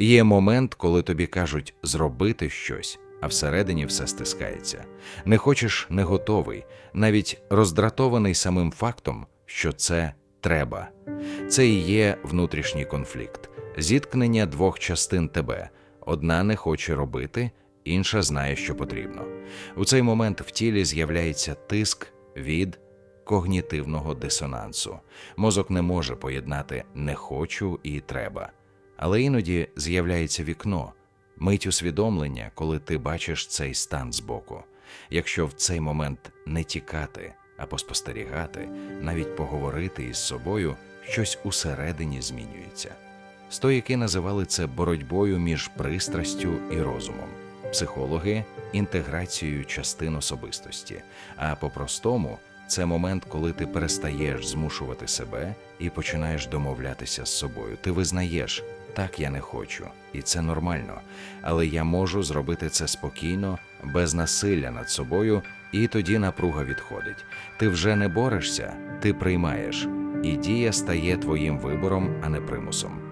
Є момент, коли тобі кажуть зробити щось, а всередині все стискається. Не хочеш, не готовий, навіть роздратований самим фактом, що це треба. Це і є внутрішній конфлікт, зіткнення двох частин тебе. Одна не хоче робити, інша знає, що потрібно. У цей момент в тілі з'являється тиск від когнітивного дисонансу. Мозок не може поєднати не хочу і треба. Але іноді з'являється вікно, мить усвідомлення, коли ти бачиш цей стан збоку. Якщо в цей момент не тікати, а поспостерігати, навіть поговорити із собою, щось усередині змінюється. Стоїки називали це боротьбою між пристрастю і розумом, психологи інтеграцією частин особистості. А по-простому це момент, коли ти перестаєш змушувати себе і починаєш домовлятися з собою. Ти визнаєш, так я не хочу, і це нормально, але я можу зробити це спокійно, без насилля над собою, і тоді напруга відходить. Ти вже не борешся, ти приймаєш, і дія стає твоїм вибором, а не примусом.